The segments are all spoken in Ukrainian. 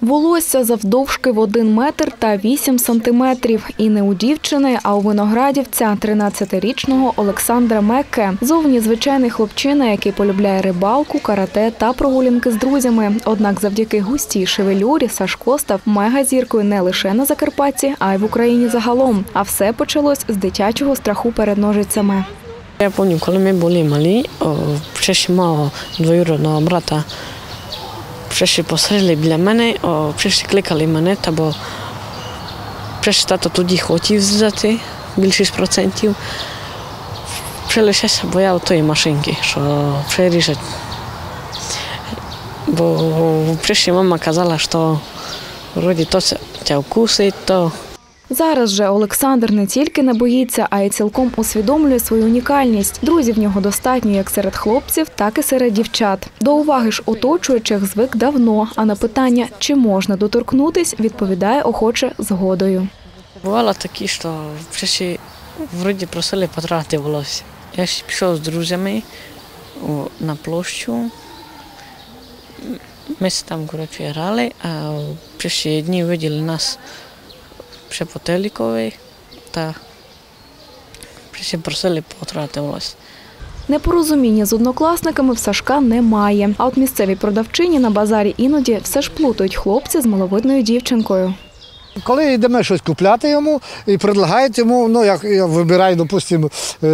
Волосся завдовжки в 1 метр та 8 сантиметрів. І не у дівчини, а у виноградівця 13-річного Олександра Мекке. Зовні звичайний хлопчина, який полюбляє рибалку, карате та прогулянки з друзями. Однак завдяки густій шевелюрі Сашко став мегазіркою не лише на Закарпатті, а й в Україні загалом. А все почалось з дитячого страху перед ножицями. Я пам'ятаю, коли ми були малі, ще ще мав двоюродного брата. Ще посадили біля мене, о, ще кликали мене, та бо ще тато тоді хотів взяти більшість процентів. Прилишився, бо я тої машинки, що приріжать. Бо ще мама казала, що вроді то це вкусить, то Зараз же Олександр не тільки не боїться, а й цілком усвідомлює свою унікальність. Друзів в нього достатньо як серед хлопців, так і серед дівчат. До уваги ж оточуючих звик давно, а на питання, чи можна доторкнутись, відповідає охоче згодою. Бувало такі, що ще вроді просили потрати волосся. Я ще пішов з друзями на площу. Ми там коротше, грали, а ще одні виділи нас ще по телекові та ще просили потрати волосся. Непорозуміння з однокласниками в Сашка немає. А от місцеві продавчині на базарі іноді все ж плутають хлопця з маловидною дівчинкою. Коли йдемо щось купляти йому і предлагають йому, ну як я вибираю, допустимо, е,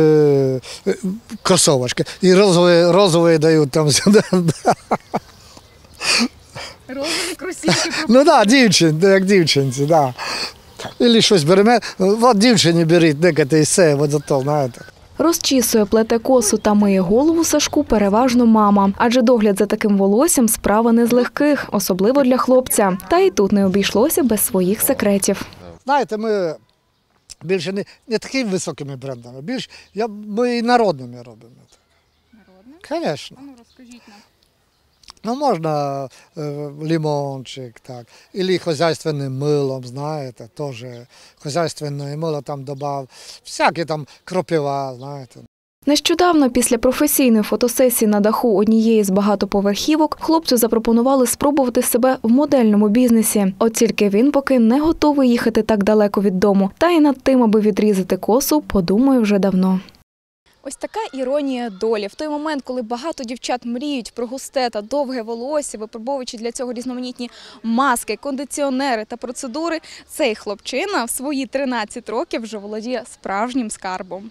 е, кросовочки, і розові, розові дають там сюди. Розові кросівки Ну так, да, дівчин, як дівчинці, так. Да. Ілі щось беремо, от дівчині беріть, некати і все, от то, знаєте. Розчісує, плете косу та миє голову Сашку переважно мама, адже догляд за таким волоссям справа не з легких, особливо для хлопця. Та й тут не обійшлося без своїх секретів. Знаєте, ми більше не, не такими високими брендами, більш я, ми і народними робимо. Народними? Звісно. Ну, розкажіть нам. Ну, можна е, лимончик, так. Или хозяйственним милом, знаєте, теж хозяйственне мило там додав, всякі там кропива, знаєте. Нещодавно, після професійної фотосесії на даху однієї з багатоповерхівок, хлопцю запропонували спробувати себе в модельному бізнесі. От тільки він поки не готовий їхати так далеко від дому. Та й над тим, аби відрізати косу, подумає вже давно. Ось така іронія долі. В той момент, коли багато дівчат мріють про густе та довге волосся, випробовуючи для цього різноманітні маски, кондиціонери та процедури, цей хлопчина в свої 13 років вже володіє справжнім скарбом.